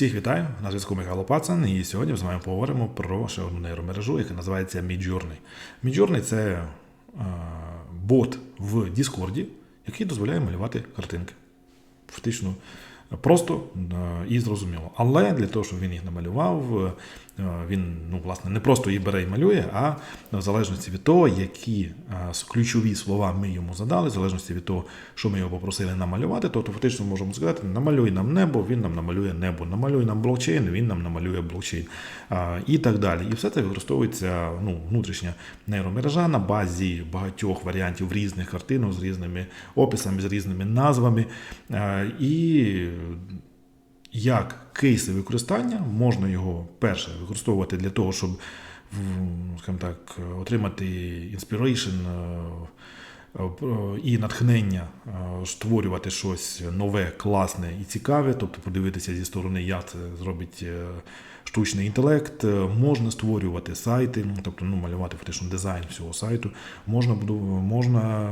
Всіх вітаю, на зв'язку Михайло Пацан, і сьогодні ми з вами поговоримо про ще одну нейромережу, яка називається Midjourney. Midjourney – це е, бот в Діскорді, який дозволяє малювати картинки. Фактично просто е, і зрозуміло. Але для того, щоб він їх намалював, е, він ну, власне, не просто її бере і малює, а в залежності від того, які е, ключові слова ми йому задали, в залежності від того, що ми його попросили намалювати, тобто фактично можемо сказати, намалюй нам небо, він нам намалює небо, намалюй нам блокчейн, він нам намалює блокчейн і так далі. І все це використовується ну, внутрішня нейромережа на базі багатьох варіантів різних картинок з різними описами, з різними назвами. І як кейси використання можна його перше використовувати для того, щоб скажімо так, отримати inspiration і натхнення створювати щось нове, класне і цікаве, тобто подивитися зі сторони, як це зробить штучний інтелект, можна створювати сайти, тобто ну, малювати фактично дизайн всього сайту, можна можна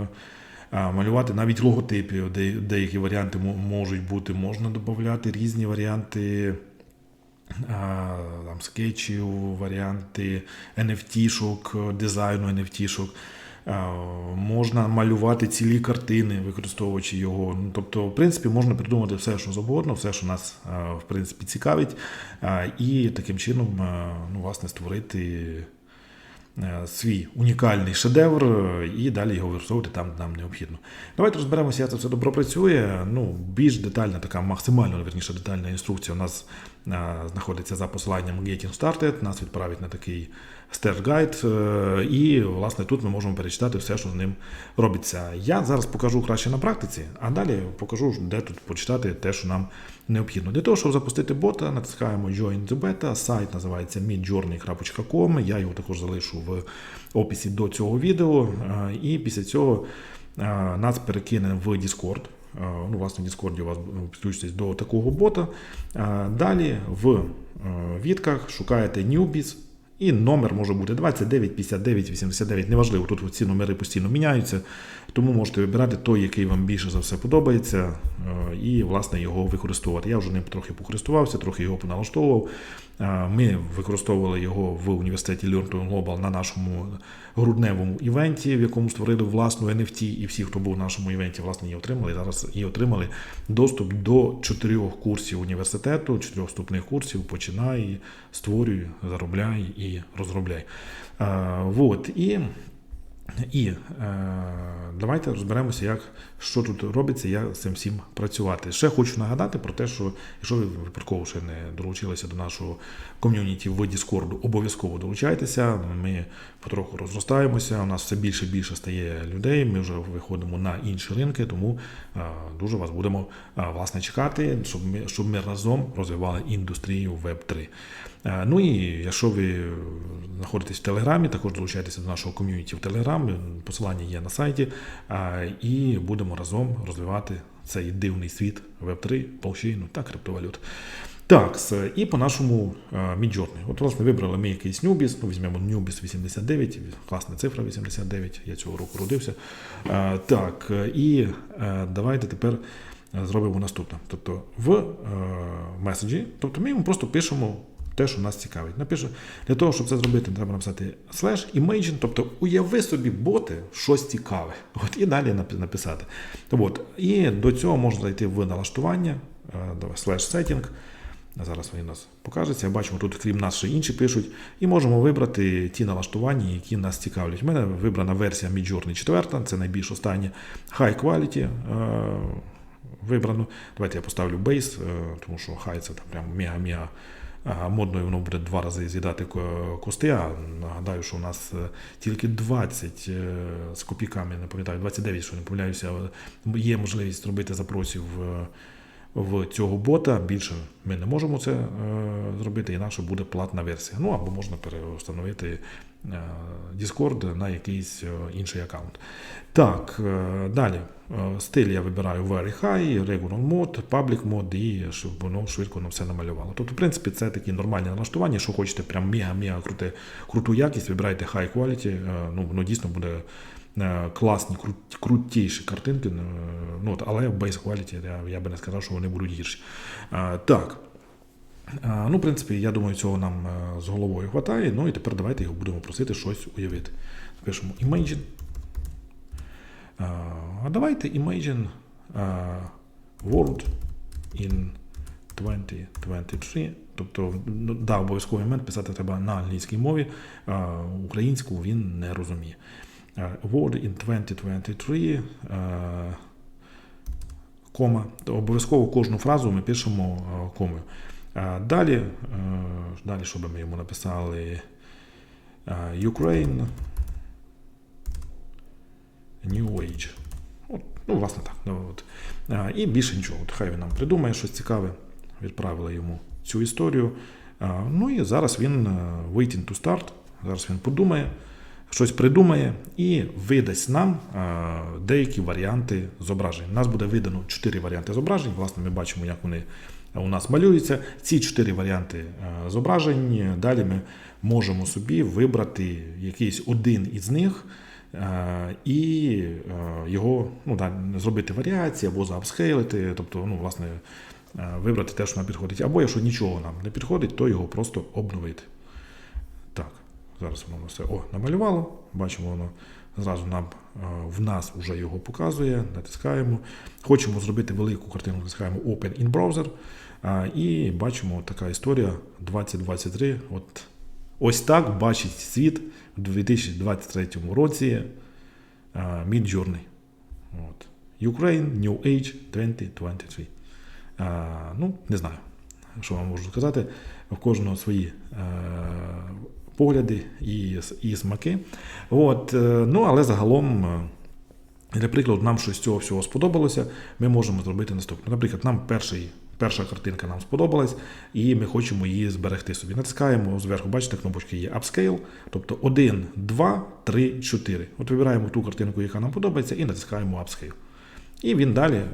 малювати навіть логотипи, деякі варіанти можуть бути, можна додати різні варіанти там, скетчів, варіанти NFT-шок, дизайну NFT-шок. Можна малювати цілі картини, використовуючи його. Ну, Тобто, в принципі, можна придумати все, що завгодно, все, що нас в принципі цікавить, і таким чином ну, власне, створити свій унікальний шедевр е, і далі його використовувати там, де нам необхідно. Давайте розберемося, як це все добре працює. Ну, Більш детальна, така максимально верніше детальна інструкція у нас е, знаходиться за посиланням Getting Started, нас відправить на такий Start Guide, і, власне, тут ми можемо перечитати все, що з ним робиться. Я зараз покажу краще на практиці, а далі покажу, де тут почитати те, що нам необхідно. Для того, щоб запустити бота, натискаємо Join the Beta, сайт називається midjourney.com, я його також залишу в описі до цього відео. І після цього нас перекине в Discord. Ну, Власне, в Discord у вас підключитесь до такого бота. Далі в відках шукаєте Newbies. І номер може бути 29, 59, 89, неважливо, тут ці номери постійно міняються, тому можете вибирати той, який вам більше за все подобається, е, і, власне, його використовувати. Я вже ним трохи покористувався, трохи його поналаштовував. Е, ми використовували його в університеті Learn Global на нашому грудневому івенті, в якому створили власну NFT, і всі, хто був в нашому івенті, власне, її отримали. Зараз і отримали доступ до чотирьох курсів університету, чотирьох вступних курсів. Починай, створюй, заробляй і розробляй. Е, вот. І і е, давайте розберемося, як що тут робиться, як з цим всім працювати. Ще хочу нагадати про те, що якщо ви випадково ще не долучилися до нашого ком'юніті в Discord, обов'язково долучайтеся. Ми потроху розростаємося. У нас все більше і більше стає людей. Ми вже виходимо на інші ринки, тому е, дуже вас будемо власне чекати, щоб ми щоб ми разом розвивали індустрію Web 3. Е, ну і якщо ви знаходитесь в Телеграмі, також долучайтеся до нашого ком'юніті в Телеграм. Посилання є на сайті, і будемо разом розвивати цей дивний світ Web3, блокчейну та криптовалют. Так, і по нашому Midjourney. От, власне, вибрали ми якийсь Nubis, ну, візьмемо Nubis 89, класна цифра 89, я цього року родився. Так, і давайте тепер зробимо наступне. Тобто в меседжі, тобто ми йому просто пишемо те, що нас цікавить. Напишу, Для того, щоб це зробити, треба написати slash imagine, тобто уяви собі боти щось цікаве. От, І далі написати. От. І до цього можна зайти в налаштування, е, slash setting. Зараз він у нас покажеться. Бачимо, тут, крім нас, ще інші пишуть. І можемо вибрати ті налаштування, які нас цікавлять. У мене вибрана версія Midjourney 4, це найбільш остання High Quality. Е, вибрано. Давайте я поставлю Base, е, тому що High це там прям мега-мега модною воно буде два рази з'їдати кости. А нагадаю, що у нас е, тільки 20 е, з копійками, не пам'ятаю, 29, що не помиляюся, є можливість робити запросів в цього бота. Більше ми не можемо це е, зробити, інакше буде платна версія. Ну або можна переустановити Discord на якийсь інший аккаунт. Так, далі. Стиль я вибираю Very High, Regular Mode, Public Mode і щоб воно швидко на все намалювало. Тобто, в принципі, це такі нормальні налаштування, що хочете прям мега-мега круту якість, вибирайте High Quality, ну, воно дійсно буде Е, класні, крутіші картинки, е, ну, але в Base Quality я, я би не сказав, що вони будуть гірші. Е, так. Ну, в принципі, я думаю, цього нам е, з головою хватає. Ну і тепер давайте його будемо просити щось уявити. Пишемо Imagine. А, А давайте Imagine а, World in 2023. Тобто, ну, да, обов'язковий момент писати треба на англійській мові, українську він не розуміє. А, World in 2023. а, Кома. Обов'язково кожну фразу ми пишемо а, комою. Далі, е, далі, що би ми йому написали? Е, Ukraine New Age. От, ну, власне так. Ну, от. І більше нічого. От хай він нам придумає щось цікаве. Відправили йому цю історію. Ну і зараз він е, waiting to start. Зараз він подумає, щось придумає і видасть нам е, деякі варіанти зображень. У нас буде видано чотири варіанти зображень. Власне, ми бачимо, як вони у нас малюються. Ці чотири варіанти е, зображень. Далі ми можемо собі вибрати якийсь один із них. е, І е, його ну, да, зробити варіації або заапсхейлити, тобто, ну, власне, е, вибрати те, що нам підходить. Або якщо нічого нам не підходить, то його просто обновити. Зараз воно все о, намалювало. Бачимо, воно зразу нам е, в нас вже його показує. Натискаємо. Хочемо зробити велику картину, натискаємо Open in Browser. е, І бачимо така історія 2023. От ось так бачить світ у 2023 році е, Midjourney. От. Ukraine New Age 2023. Е, Ну, не знаю, що вам можу сказати. В кожного свої е, погляди і, і смаки. От, е, ну, але загалом, е, для прикладу, нам щось з цього всього сподобалося, ми можемо зробити наступне. Наприклад, нам перший, перша картинка нам сподобалась, і ми хочемо її зберегти собі. Натискаємо зверху, бачите, кнопочки є Upscale, тобто 1, 2, 3, 4. От вибираємо ту картинку, яка нам подобається, і натискаємо Upscale. І він далі е,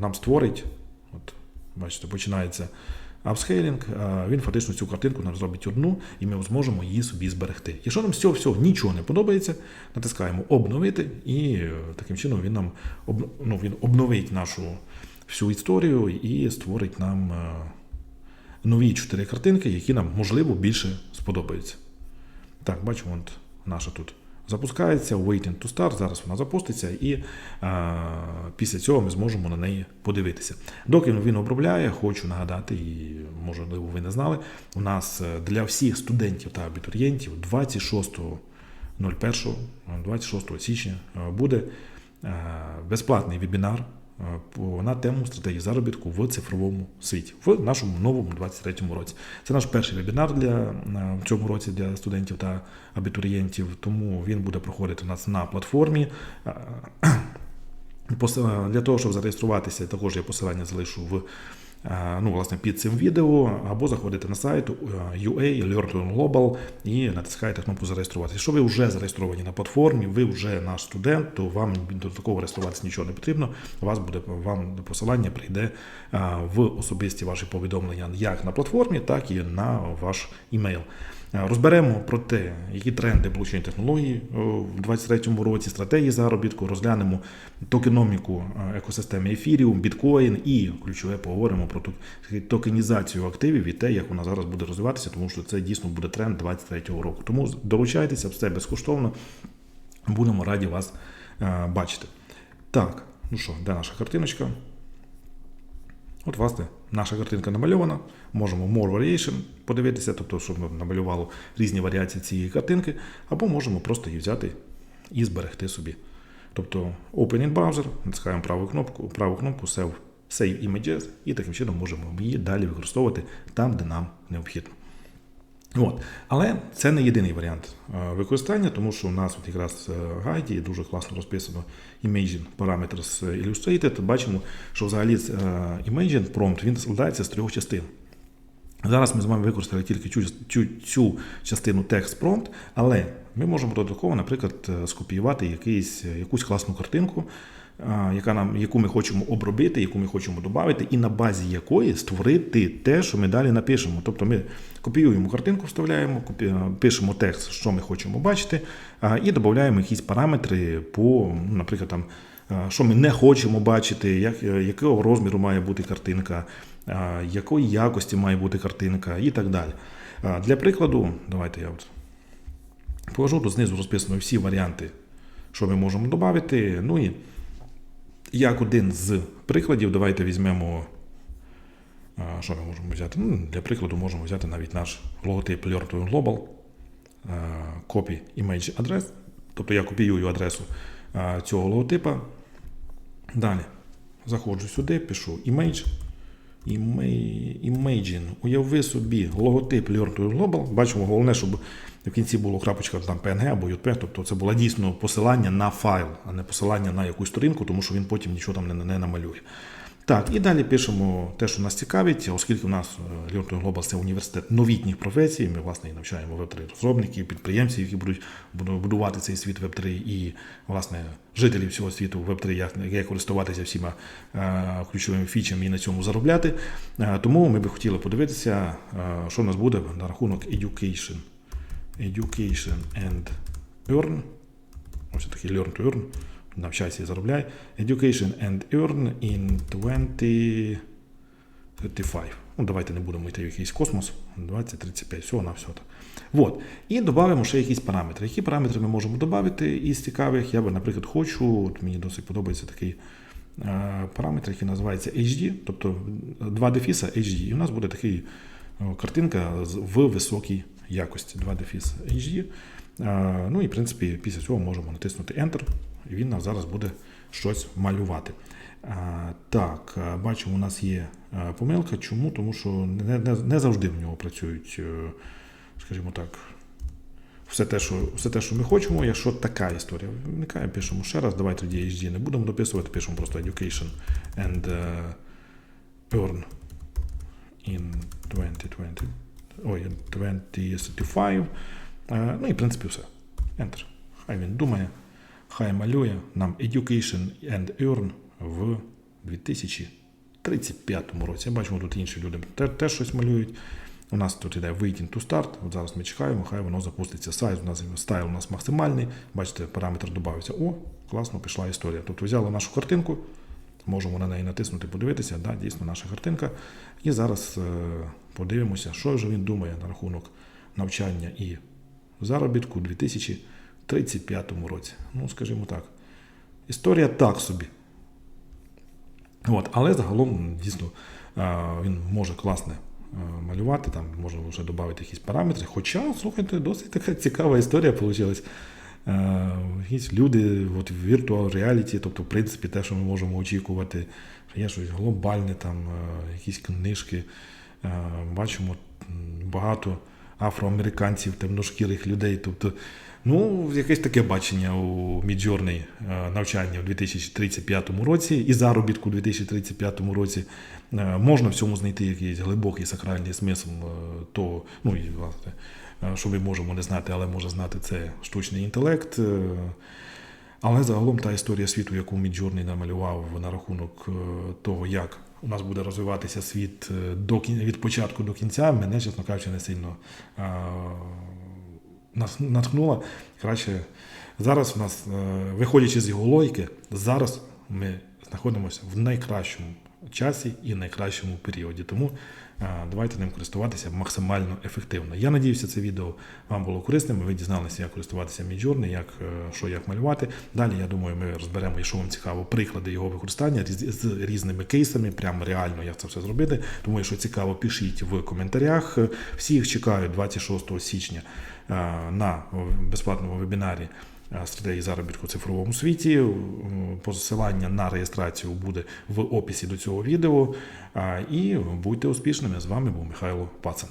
нам створить, от, бачите, починається апскейлінг, він фактично цю картинку нам зробить одну, і ми зможемо її собі зберегти. Якщо нам з цього нічого не подобається, натискаємо обновити, і е, таким чином він нам ну, він обновить нашу всю історію і створить нам е, нові чотири картинки, які нам, можливо, більше сподобаються. Так, бачимо, от наша тут запускається, waiting to start, зараз вона запуститься, і а, після цього ми зможемо на неї подивитися. Доки він обробляє, хочу нагадати, і можливо ви не знали, у нас е, для всіх студентів та абітурієнтів 26.01, 26 січня е, буде е, безплатний вебінар е, на тему стратегії заробітку в цифровому світі в нашому новому 23-му році. Це наш перший вебінар для е, в цьому році для студентів та абітурієнтів, тому він буде проходити у нас на платформі. Е, Для того, щоб зареєструватися, також я посилання залишу в е, ну, власне, під цим відео, або заходите на сайт е, UA Learn Global і натискаєте кнопку зареєструватися. Якщо ви вже зареєстровані на платформі, ви вже наш студент, то вам до такого реєструватися нічого не потрібно. Вас буде вам посилання прийде е, в особисті ваші повідомлення як на платформі, так і на ваш імейл. Е, Розберемо про те, які тренди блокчейн технології в 2023 році, стратегії заробітку, розглянемо токеноміку е, екосистеми ефіріум, біткоін і ключове поговоримо про токенізацію активів і те, як вона зараз буде розвиватися, тому що це дійсно буде тренд 2023 року. Тому долучайтеся, все безкоштовно. Будемо раді вас е, бачити. Так, ну що, де наша картиночка? От, власне, наша картинка намальована. Можемо more variation подивитися, тобто, щоб намалювало різні варіації цієї картинки, або можемо просто її взяти і зберегти собі. Тобто Open in Browser, натискаємо праву кнопку, праву кнопку Save, Save Images, і таким чином можемо її далі використовувати там, де нам необхідно. От. Але це не єдиний варіант е, використання, тому що у нас от якраз е, в гайді дуже класно розписано Imagine Parameters Illustrated. Бачимо, що взагалі е, Imagine Prompt він складається з трьох частин. Зараз ми з вами використали тільки цю, цю, цю частину текст prompt, але ми можемо додатково, наприклад, е, скопіювати якийсь, якусь класну картинку, яка нам, яку ми хочемо обробити, яку ми хочемо додати, і на базі якої створити те, що ми далі напишемо. Тобто ми копіюємо картинку, вставляємо, пишемо текст, що ми хочемо бачити, і додаємо якісь параметри по, наприклад, там. Що ми не хочемо бачити, як, е, якого розміру має бути картинка, якої якості має бути картинка і так далі. Для прикладу, давайте я от положу, тут знизу розписано всі варіанти, що ми можемо додати. Ну і як один з прикладів, давайте візьмемо. Що ми можемо взяти? Ну, для прикладу можемо взяти навіть наш логотип Learn Global, copy image адрес. Тобто я копіюю адресу цього логотипа. Далі заходжу сюди, пишу image. Imagine. Уяви собі логотип Learn Global. Бачимо, головне, щоб в кінці було крапочка там PNG або JPG, тобто це було дійсно посилання на файл, а не посилання на якусь сторінку, тому що він потім нічого там не, не намалює. Так, і далі пишемо те, що нас цікавить, оскільки у нас е, Learn Global це університет новітніх професій. Ми власне і навчаємо веб 3 розробників, підприємців, які будуть будувати цей світ веб 3 і власне жителів всього світу веб 3 як, як користуватися всіма е, ключовими фічами і на цьому заробляти. Е, тому ми би хотіли подивитися, е, що в нас буде на рахунок education. Education and earn. Ось такий learn to earn. Навчайся і заробляй. Education and earn in 2035. Ну, давайте не будемо йти в якийсь космос. 2035, всього на все. Вот. І додамо ще якісь параметри. Які параметри ми можемо додати із цікавих? Я би, наприклад, хочу, мені досить подобається такий е, параметр, який називається HD, тобто два дефіса HD. І у нас буде такий картинка з- в високій якості. Два дефіс HD. Е, Ну і в принципі після цього можемо натиснути Enter, і він нам зараз буде щось малювати. Так, бачимо, у нас є помилка. Чому? Тому що не, не, не завжди в нього працюють, е, скажімо так, все те, що, все те, що ми хочемо. Якщо така історія виникає, пишемо ще раз. Давайте тоді HD не будемо дописувати, пишемо просто Education and е, Earn in 2020. Ой, 2035. Е, Ну і в принципі все. Enter. Хай він думає, хай малює нам Education and Earn в 2035 році. Бачимо, тут інші люди те- теж щось малюють. У нас тут іде Waiting to Start. От зараз ми чекаємо, хай воно запуститься. Сайз у нас стайл у нас максимальний. Бачите, параметр додався. О, класно, пішла історія. Тобто взяли нашу картинку, можемо на неї натиснути, подивитися. Да, дійсно наша картинка. І зараз е, подивимося, що ж він думає на рахунок навчання і заробітку у 2035 році. Ну, скажімо так. Історія так собі. От, але загалом дійсно він може класно е, малювати, там можна вже додати якісь параметри. Хоча, слухайте, досить така цікава історія вийшла. Якісь люди в virtual reality, тобто, в принципі, те, що ми можемо очікувати, є щось глобальне, там, якісь книжки. Е, Бачимо багато афроамериканців, темношкірих людей. Тобто, ну, якесь таке бачення у Міджорний навчання у 2035 році і заробітку у 2035 році. Е, Можна в цьому знайти якийсь глибокий сакральний смисл е, того, ну і власне, е, що ми можемо не знати, але може знати це штучний інтелект. Е, Але загалом та історія світу, яку Міджорний намалював на рахунок е, того, як у нас буде розвиватися світ е, до від початку до кінця, мене, чесно кажучи, не сильно натхнуло. Краще зараз у нас, е, виходячи з його логіки, зараз ми знаходимося в найкращому часі і найкращому періоді. Тому давайте ним користуватися максимально ефективно. Я надіюся, це відео вам було корисним. Ви дізналися, як користуватися Midjourney, як е, що як малювати. Далі я думаю, ми розберемо, якщо вам цікаво, приклади його використання з різними кейсами, прямо реально як це все зробити. Тому, якщо цікаво, пишіть в коментарях. Всіх чекаю 26 січня на безплатному вебінарі. Стратегії заробітку в цифровому світі. Посилання на реєстрацію буде в описі до цього відео. І будьте успішними. З вами був Михайло Пацан.